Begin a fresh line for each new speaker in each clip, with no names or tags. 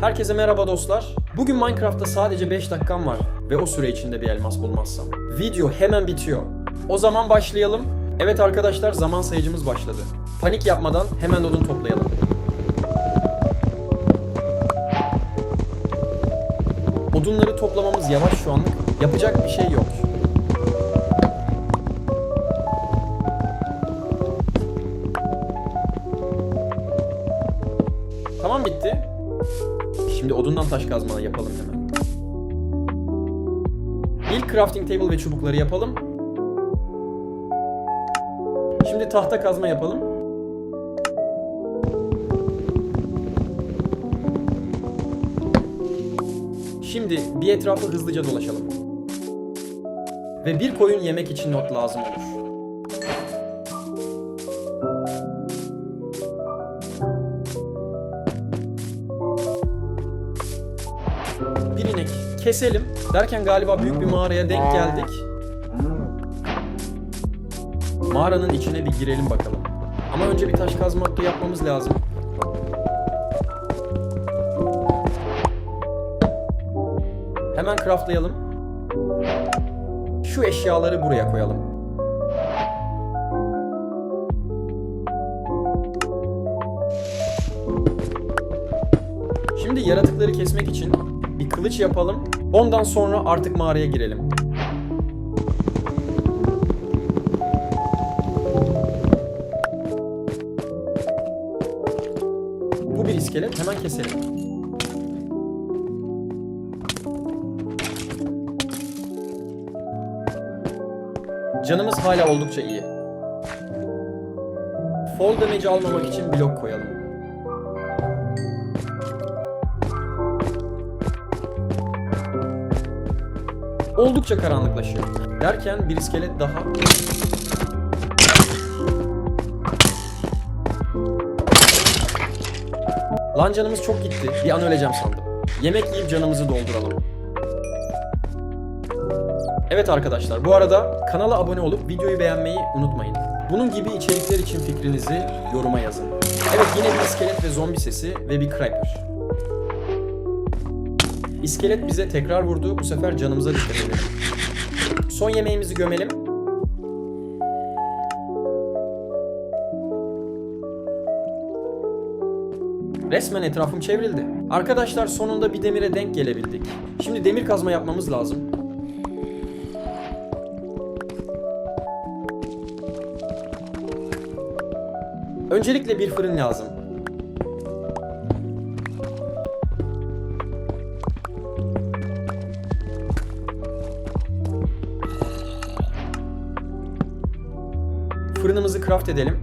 Herkese merhaba dostlar. Bugün Minecraft'ta sadece 5 dakikam var ve o süre içinde bir elmas bulmazsam. Video hemen bitiyor. O zaman başlayalım. Evet arkadaşlar zaman sayıcımız başladı. Panik yapmadan hemen odun toplayalım. Odunları toplamamız yavaş şu anlık. Yapacak bir şey yok. Tamam bitti. Şimdi odundan taş kazma yapalım hemen. İlk crafting table ve çubukları yapalım. Şimdi tahta kazma yapalım. Şimdi bir etrafı hızlıca dolaşalım. Ve bir koyun yemek için not lazım olur. Bir inek keselim derken galiba büyük bir mağaraya denk geldik. Mağaranın içine bir girelim bakalım. Ama önce bir taş kazma hakkı yapmamız lazım. Hemen craftlayalım. Şu eşyaları buraya koyalım. Şimdi yaratıkları kesmek için kılıç yapalım. Ondan sonra artık mağaraya girelim. Bu bir iskelet. Hemen keselim. Canımız hala oldukça iyi. Fall damage almamak için blok koyalım. Oldukça karanlıklaşıyor. Derken bir iskelet daha Lan canımız çok gitti. Bir an öleceğim sandım. Yemek yiyip canımızı dolduralım. Evet arkadaşlar bu arada kanala abone olup videoyu beğenmeyi unutmayın. Bunun gibi içerikler için fikrinizi yoruma yazın. Evet yine bir iskelet ve zombi sesi ve bir creeper. İskelet bize tekrar vurdu. Bu sefer canımıza dikkat edelim. Son yemeğimizi gömelim. Resmen etrafım çevrildi. Arkadaşlar sonunda bir demire denk gelebildik. Şimdi demir kazma yapmamız lazım. Öncelikle bir fırın lazım. Fırınımızı craft edelim.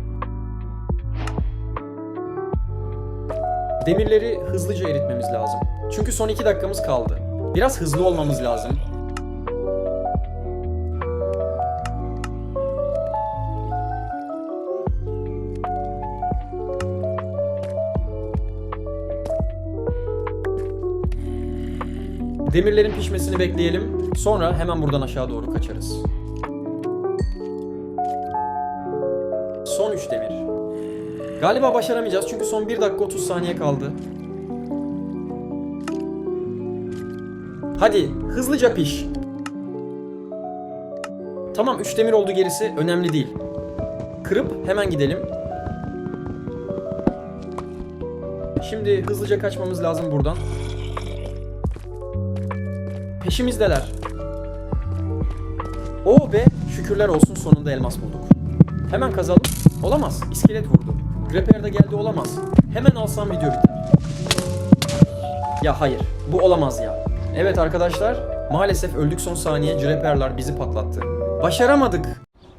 Demirleri hızlıca eritmemiz lazım. Çünkü son 2 dakikamız kaldı. Biraz hızlı olmamız lazım. Demirlerin pişmesini bekleyelim. Sonra hemen buradan aşağı doğru kaçarız. Galiba başaramayacağız çünkü son 1 dakika 30 saniye kaldı. Hadi hızlıca piş. Tamam 3 demir oldu gerisi önemli değil. Kırıp hemen gidelim. Şimdi hızlıca kaçmamız lazım buradan. Peşimizdeler. Oo be şükürler olsun sonunda elmas bulduk. Hemen kazalım. Olamaz. İskelet vurdu. Repair de geldi olamaz. Hemen alsam video biter. Ya hayır. Bu olamaz ya. Evet arkadaşlar. Maalesef öldük son saniye. Repair'lar bizi patlattı. Başaramadık.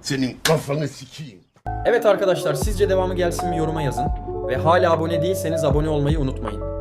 Senin kafanı sikeyim.
Evet arkadaşlar sizce devamı gelsin mi yoruma yazın. Ve hala abone değilseniz abone olmayı unutmayın.